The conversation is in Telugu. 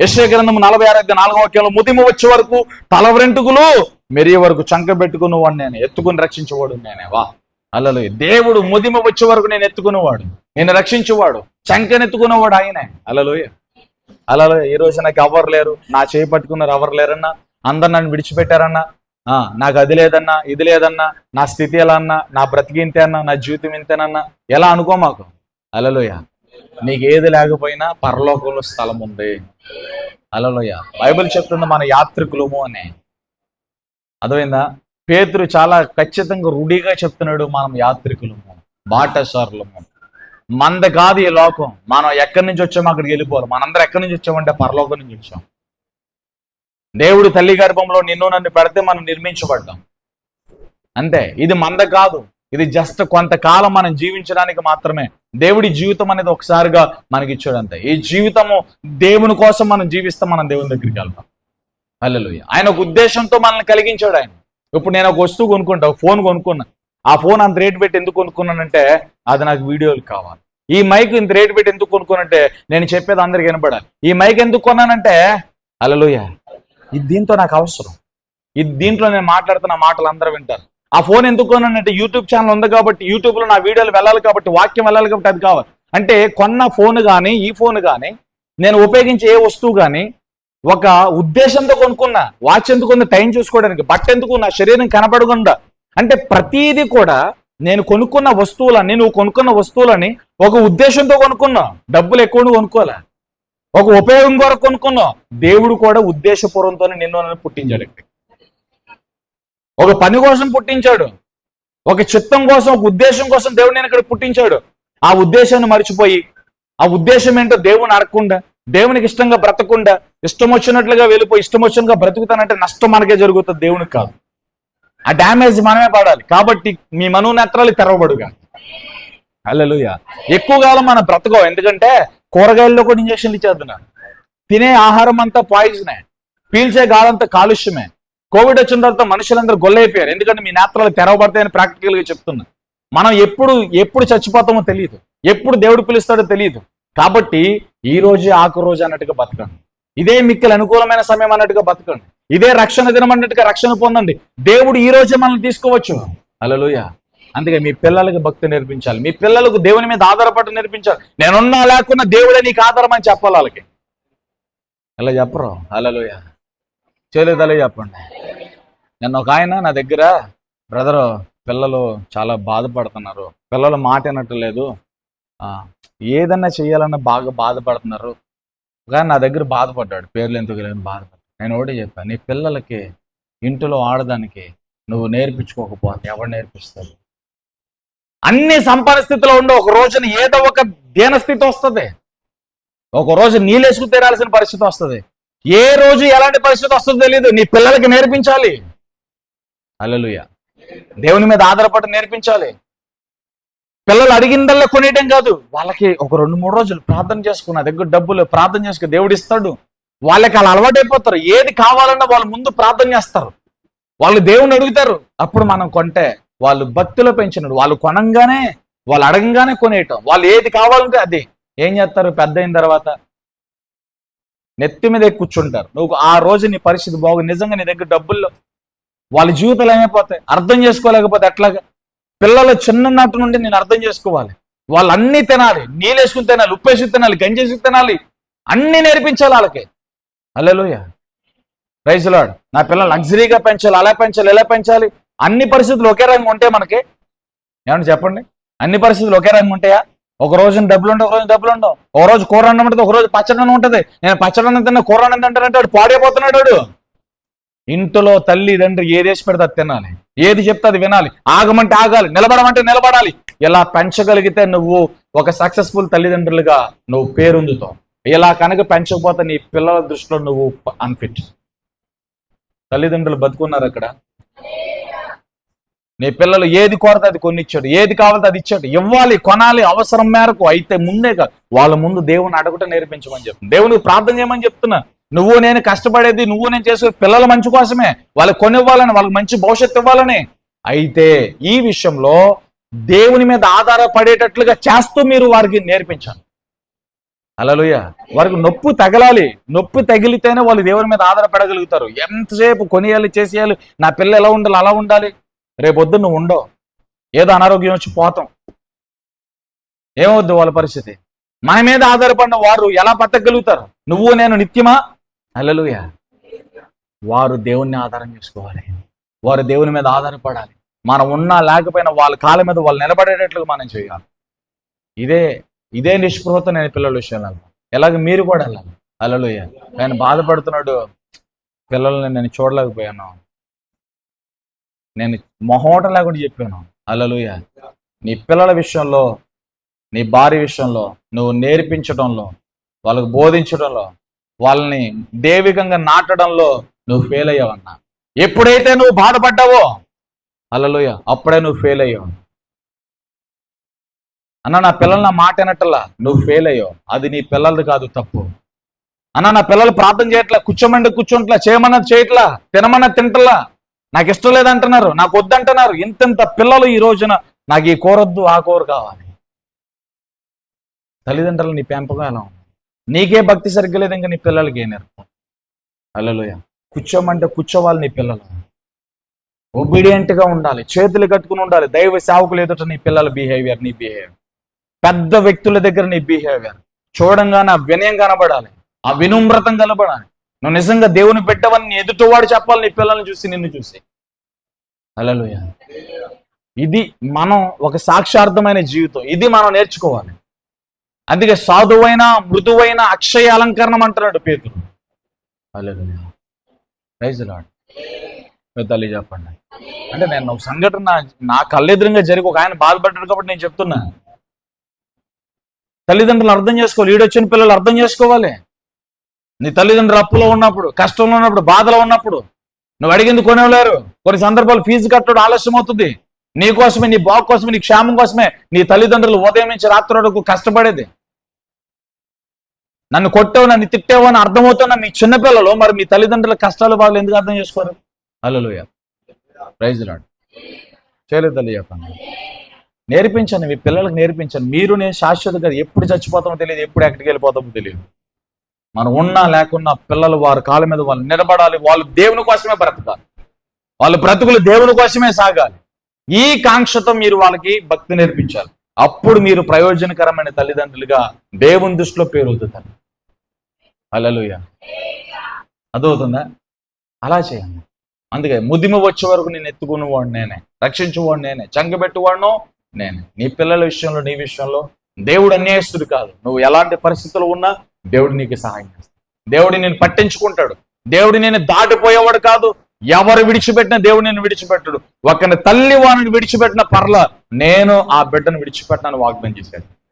యశ్వ గ్రంథం నలభై ఆరు నాలుగో వాక్యంలో ముదిమ వచ్చే వరకు తల వెంటుకులు మెరియ వరకు చంక పెట్టుకుని వాడు నేను ఎత్తుకుని రక్షించేవాడు నేనే. వా అల్లలు దేవుడు ముదిమ వచ్చే వరకు నేను ఎత్తుకునేవాడు. నేను రక్షించేవాడు. చంకనెత్తుకునేవాడు ఆయనే. అలలోయ అలలో ఈ రోజు నాకు ఎవరు లేరు? నా చేయి పట్టుకున్నారు ఎవరు లేరన్నా? అందరు నన్ను విడిచిపెట్టారన్నా? ఆ, నాకు అది లేదన్నా ఇది లేదన్నా నా స్థితి ఎలా అన్నా నా బ్రతికి ఇంతే అన్నా నా జీవితం ఇంతేనన్నా ఎలా అనుకో మాకు? అలలోయ నీకు ఏది లేకపోయినా పరలోకంలో స్థలం ఉంది. అలలోయ బైబిల్ చెప్తుంది మన యాత్రికులము అని. అర్థమైందా? పేతురు చాలా ఖచ్చితంగా రూఢిగా చెప్తున్నాడు మనం యాత్రికులము బాటసారులము. మంద కాదు ఈ లోకం. మనం ఎక్కడి నుంచి వచ్చామో అక్కడికి వెళ్ళిపోవాలి. మనందరం ఎక్కడి నుంచి వచ్చామంటే పరలోకం నుంచి వచ్చాం. దేవుడు తల్లి గర్భంలో నిన్ను నన్ను పెడితే మనం నిర్మించబడ్డాం. అంతే. ఇది మంద కాదు. ఇది జస్ట్ కొంతకాలం మనం జీవించడానికి మాత్రమే. దేవుడి జీవితం అనేది ఒకసారిగా మనకి ఇచ్చాడు అంతే ఈ జీవితము దేవుని కోసం మనం జీవిస్తాం మనం దేవుని దగ్గరికి వెళ్తాం. హల్లెలూయా. ఆయన ఒక ఉద్దేశంతో మనల్ని కలిగించాడు ఆయన. ఇప్పుడు నేను ఒక వస్తువు కొనుక్కుంటా ఒక ఫోన్ కొనుక్కున్నా. ఆ ఫోన్ అంత రేటు పెట్టి ఎందుకు కొనుక్కున్నానంటే అది నాకు వీడియోలు కావాలి. ఈ మైక్ ఇంత రేటు పెట్టి ఎందుకు కొనుక్కునంటే నేను చెప్పేది అందరికి వినపడాలి. ఈ మైక్ ఎందుకు కొన్నానంటే అలలోయ ఇది దీంతో నాకు అవసరం. ఇది దీంట్లో నేను మాట్లాడుతున్న మాటలు అందరూ వింటారు. ఆ ఫోన్ ఎందుకు కొన్నానంటే యూట్యూబ్ ఛానల్ ఉంది కాబట్టి యూట్యూబ్లో నా వీడియోలు వెళ్ళాలి కాబట్టి వాక్యం వెళ్ళాలి కాబట్టి అది కావాలి. అంటే కొన్న ఫోన్ కానీ ఈ ఫోన్ కానీ నేను ఉపయోగించే ఏ వస్తువు కానీ ఒక ఉద్దేశంతో కొనుక్కున్నా వాచ్ ఎందుకు ఉంది టైం చూసుకోవడానికి బట్ట ఎందుకు నా శరీరం కనపడకుండా అంటే ప్రతీది కూడా నేను కొనుక్కున్న వస్తువులని నువ్వు కొనుక్కున్న వస్తువులని ఒక ఉద్దేశంతో కొనుక్కున్నా. డబ్బులు ఎక్కువ కొనుక్కోలే ఒక ఉపయోగం కొరకు కొనుక్కున్నావు దేవుడు కూడా ఉద్దేశపూర్వంతో నిన్ను పుట్టించాడు. ఒక పని కోసం పుట్టించాడు. ఒక చిత్తం కోసం ఒక ఉద్దేశం కోసం దేవుడు నేను ఇక్కడ పుట్టించాడు. ఆ ఉద్దేశాన్ని మర్చిపోయి ఆ ఉద్దేశం ఏంటో దేవుని అడగకుండా దేవునికి ఇష్టంగా బ్రతకుండా ఇష్టం వచ్చినట్లుగా వెళ్ళిపోయి ఇష్టం వచ్చినట్టుగా బ్రతుకుతానంటే నష్టం మనకే జరుగుతుంది దేవునికి కాదు. ఆ డ్యామేజ్ మనమే పడాలి. కాబట్టి మీ మనోనేత్రాలు తెరవబడుగా. అల్లెలుయ ఎక్కువ కాలం మనం బ్రతకం ఎందుకంటే కూరగాయల్లో కూడా ఇంజక్షన్లు ఇచ్చేస్తున్నారు. తినే ఆహారం అంతా పాయిజనే పీల్చే గాలంతా కాలుష్యమే. కోవిడ్ వచ్చిన తర్వాత మనుషులందరూ గొల్లైపోయారు. ఎందుకంటే మీ నేత్రాలు తెరవబడతాయని ప్రాక్టికల్గా చెప్తున్నా. మనం ఎప్పుడు ఎప్పుడు చచ్చిపోతామో తెలియదు ఎప్పుడు దేవుడు పిలుస్తాడో తెలియదు కాబట్టి ఈ రోజే ఆకు రోజు అన్నట్టుగా బతకండి. ఇదే మిక్కలు అనుకూలమైన సమయం అన్నట్టుగా బతకండి. ఇదే రక్షణ దినం అన్నట్టుగా రక్షణ పొందండి. దేవుడు ఈ రోజే మనల్ని తీసుకోవచ్చు. అలలుయ అందుకే మీ పిల్లలకి భక్తి నేర్పించాలి. మీ పిల్లలకు దేవుని మీద ఆధారపడి నేర్పించాలి. నేనున్నా లేకున్నా దేవుడే నీకు ఆధారం అని చెప్పాలి వాళ్ళకి. అలా చెప్పరు? అలలుయ చేయలేదలే చెప్పండి. నిన్న ఒక ఆయన నా దగ్గర బ్రదరు పిల్లలు చాలా బాధపడుతున్నారు. పిల్లలు మాట వినట్లేదు. ఏదన్నా చేయాలన్నా బాగా బాధపడుతున్నారు. కానీ నా దగ్గర బాధపడ్డాడు. పేర్లు ఎందుకు లేని బాధపడ్డాడు. నేను ఒకటి చెప్పాను నీ పిల్లలకి ఇంటిలో ఆడదానికి నువ్వు నేర్పించుకోకపోతే ఎవరు నేర్పిస్తారు? అన్ని సంపన్న స్థితిలో ఉండి ఒక రోజున ఏదో ఒక దీనస్థితి వస్తుంది. ఒక రోజు నీళ్ళేసుకు తీరాల్సిన పరిస్థితి వస్తుంది. ఏ రోజు ఎలాంటి పరిస్థితి వస్తుందో తెలియదు నీ పిల్లలకి నేర్పించాలి. అల్లెలుయ దేవుని మీద ఆధారపడి నేర్పించాలి. పిల్లలు అడిగిందల్లా కొనేయటం కాదు. వాళ్ళకి ఒక రెండు మూడు రోజులు ప్రార్థన చేసుకున్న దగ్గర డబ్బులు ప్రార్థన చేసుకుని దేవుడు ఇస్తాడు. వాళ్ళకి అలా అలవాటైపోతారు ఏది కావాలన్నా వాళ్ళు ముందు ప్రార్థన చేస్తారు. వాళ్ళు దేవుని అడుగుతారు. అప్పుడు మనం కొంటే వాళ్ళు భక్తిలో పెంచినాడు. వాళ్ళు కొనంగానే వాళ్ళు అడగంగానే కొనేయటం. వాళ్ళు ఏది కావాలంటే అది. ఏం చేస్తారు? పెద్ద అయిన తర్వాత నెత్తి మీద కూర్చుంటారు. నువ్వు ఆ రోజు నీ పరిస్థితి బాగు నిజంగా నీ దగ్గర డబ్బుల్లో వాళ్ళ జీవితాలు ఏమైపోతాయి? అర్థం చేసుకోలేకపోతే ఎట్లాగా పిల్లలు చిన్ననాటి నుండి నేను అర్థం చేసుకోవాలి. వాళ్ళు అన్ని తినాలి. నీళ్ళేసుకుని తినాలి ఉప్పేసుకుని తినాలి గంజి తినాలి. అన్ని నేర్పించాలి వాళ్ళకి. అల్లెలుయ రైతులాడు నా పిల్లలు లగ్జరీగా పెంచాలి అలా పెంచాలి ఎలా పెంచాలి. అన్ని పరిస్థితులు ఒకే రంగు ఉంటే మనకి ఏమన్నా చెప్పండి? అన్ని పరిస్థితులు ఒకే రంగు ఉంటాయా? ఒక రోజు డబ్బులు ఉండవు ఒక రోజు డబ్బులు ఉండవు ఒక రోజు కూర అన్నం ఉంటుంది ఒక రోజు పచ్చడి అన్నం ఉంటుంది. నేను పచ్చడి అన్నం తిన్నా కూర అన్నం తింటానంటే వాడు పాడైపోతున్నాడు వాడు. ఇంట్లో తల్లి తండ్రి ఏది వేసి పెడితే అది తినాలి. ఏది చెప్తే అది వినాలి. ఆగమంటే ఆగాలి నిలబడమంటే నిలబడాలి. ఇలా పెంచగలిగితే నువ్వు ఒక సక్సెస్ఫుల్ తల్లిదండ్రులుగా నువ్వు పేరుందుతావు. ఇలా కనుక పెంచకపోతే నీ పిల్లల దృష్టిలో నువ్వు అన్ఫిట్ తల్లిదండ్రులు బతుకున్నారు అక్కడ నీ పిల్లలు ఏది కోరితే అది కొనిచ్చాడు ఏది కావాలంటే అది ఇచ్చాడు. ఇవ్వాలి కొనాలి అవసరం మేరకు అయితే ముందే కాదు వాళ్ళ ముందు దేవుని అడగటం నేర్పించమని చెప్తున్నా. దేవునికి ప్రార్థన చేయమని చెప్తున్నా. నువ్వు నేను కష్టపడేది నువ్వు నేను చేసే పిల్లల మంచి కోసమే. వాళ్ళకి కొనివ్వాలని వాళ్ళకి మంచి భవిష్యత్తు ఇవ్వాలని. అయితే ఈ విషయంలో దేవుని మీద ఆధారపడేటట్లుగా చేస్తూ మీరు వారికి నేర్పించాలి. అలలుయ వారికి నొప్పి తగలాలి. నొప్పి తగిలితేనే వాళ్ళు దేవుని మీద ఆధారపడగలుగుతారు. ఎంతసేపు కొనియాలి చేసేయాలి నా పిల్ల ఎలా ఉండాలి అలా ఉండాలి. రేపొద్దు నువ్వు ఉండవు. ఏదో అనారోగ్యం వచ్చి పోతాం. ఏమవుద్ది వాళ్ళ పరిస్థితి? మన మీద ఆధారపడిన వారు ఎలా బతకగలుగుతారు? నువ్వు నేను నిత్యమా? అలలుయ వారు దేవుణ్ణి ఆధారం చేసుకోవాలి. వారు దేవుని మీద ఆధారపడాలి. మనం ఉన్నా లేకపోయినా వాళ్ళ కాళ్ళ మీద వాళ్ళు నిలబడేటట్లుగా మనం చేయాలి. ఇదే ఇదే నిస్పృహత నేను పిల్లల విషయంలో ఎలాగ మీరు కూడా వెళ్ళాలి. అలలుయ ఆయన బాధపడుతున్నాడు. పిల్లల్ని నేను చూడలేకపోయాను. నేను మొహోట లేకుండా చెప్పాను. అలలుయ నీ పిల్లల విషయంలో నీ భార్య విషయంలో నువ్వు నేర్పించడంలో వాళ్ళకు బోధించడంలో వాళ్ళని దైవికంగా నాటడంలో నువ్వు ఫెయిల్ అయ్యావన్నా. ఎప్పుడైతే నువ్వు బాధపడ్డావో అలలుయ అప్పుడే నువ్వు ఫెయిల్ అయ్యావు. అన్న నా పిల్లలు నా మాట వినట్టలా నువ్వు ఫెయిల్ అయ్యావు. అది నీ పిల్లలది కాదు తప్పు. అన్న నా పిల్లలు ప్రార్థన చేయట్లా కూర్చోమండి కూర్చోంట్లా చేయమన్నది చేయట్లా తినమన్నది తింటలా. నాకు ఇష్టం లేదంటున్నారు నాకు వద్దంటున్నారు ఇంతింత పిల్లలు ఈ రోజున నాకు ఈ కోరొద్దు ఆ కోరు కావాలి. తల్లిదండ్రులు నీ పెంపకం ఎలా ఉంది? నీకే భక్తి సరిగ్గా లేదు ఇంకా నీ పిల్లలకి ఏ నేర్పు? అల్లలోయ కూర్చోమంటే కూర్చోవాలి నీ పిల్లలు. ఒబీడియంట్గా ఉండాలి చేతులు కట్టుకుని ఉండాలి. దైవ సేవకులు ఎదుట నీ పిల్లల బిహేవియర్ నీ బిహేవియర్ పెద్ద వ్యక్తుల దగ్గర నీ బిహేవియర్ చూడంగానే ఆ వినయం కనబడాలి. ఆ వినమ్రతం కనబడాలి. నువ్వు నిజంగా దేవుని పెట్టవని ఎదుటివాడు చెప్పాలి నీ పిల్లల్ని చూసి నిన్ను చూసి. అలలుయ ఇది మనం ఒక సాక్షార్థమైన జీవితం. ఇది మనం నేర్చుకోవాలి. అందుకే సాధువైన మృదువైన అక్షయ అలంకరణం అంటున్నాడు ప్రైజ్ లార్డ్ మీ తల్లి చెప్పండి. అంటే నేను ఒక సంఘటన నా- నా కళ్ళెదురుగా జరిగి ఒక ఆయన బాధపడ్డాడు కాబట్టి నేను చెప్తున్నా. తల్లిదండ్రులు అర్థం చేసుకోవాలి. ఈడొచ్చిన పిల్లలు అర్థం చేసుకోవాలి. నీ తల్లిదండ్రులు అప్పులో ఉన్నప్పుడు కష్టంలో ఉన్నప్పుడు బాధలో ఉన్నప్పుడు నువ్వు అడిగింది కొనేవలేరు కొన్ని సందర్భాలు ఫీజు కట్టడం ఆలస్యం అవుతుంది. నీ కోసమే నీ బాగు కోసమే నీ క్షేమం కోసమే నీ తల్లిదండ్రులు ఉదయం నుంచి రాత్రి వరకు కష్టపడేది. నన్ను కొట్టావు నన్ను తిట్టావు అని అర్థమవుతున్న మీ చిన్నపిల్లలు మరి మీ తల్లిదండ్రుల కష్టాలు బాధలు ఎందుకు అర్థం చేసుకోరు? అల్లలుయ ప్రైజ్ రాడు చేయలేదు తల్లి చెప్పండి. నేర్పించండి మీ పిల్లలకు నేర్పించండి. మీరు నేను శాశ్వత కదా ఎప్పుడు చచ్చిపోతామో తెలియదు ఎప్పుడు ఎక్కడికి వెళ్ళిపోతామో తెలియదు. మనం ఉన్నా లేకున్నా పిల్లలు వారి కాళ్ళ మీద వాళ్ళు నిలబడాలి. వాళ్ళు దేవుని కోసమే బ్రతకాలి. వాళ్ళ బ్రతుకులు దేవుని కోసమే సాగాలి. ఈ కాంక్షతో మీరు వాళ్ళకి భక్తి నేర్పించాలి. అప్పుడు మీరు ప్రయోజనకరమైన తల్లిదండ్రులుగా దేవుని దృష్టిలో పేరు అవుతారు అలలుయ అదవుతుందా అలా చేయండి. అందుకే ముదిమ వచ్చే వరకు నేను ఎత్తుకునేవాడు నేనే. రక్షించేవాడు నేనే. చంగబెట్టువాడును నేనే. నీ పిల్లల విషయంలో నీ విషయంలో దేవుడు అన్యాయస్తుడు కాదు. నువ్వు ఎలాంటి పరిస్థితులు ఉన్నా దేవుడు నీకు సహాయం చేస్తాడు. దేవుడు నేను పట్టించుకుంటాడు. దేవుడు నేను దాటిపోయేవాడు కాదు. ఎవరు విడిచిపెట్టిన దేవుడు నేను విడిచిపెట్టడు. ఒకని తల్లి వాడిని విడిచిపెట్టిన పర్ల. నేను ఆ బిడ్డను విడిచిపెట్టాను వాగ్దానం చేశాడు.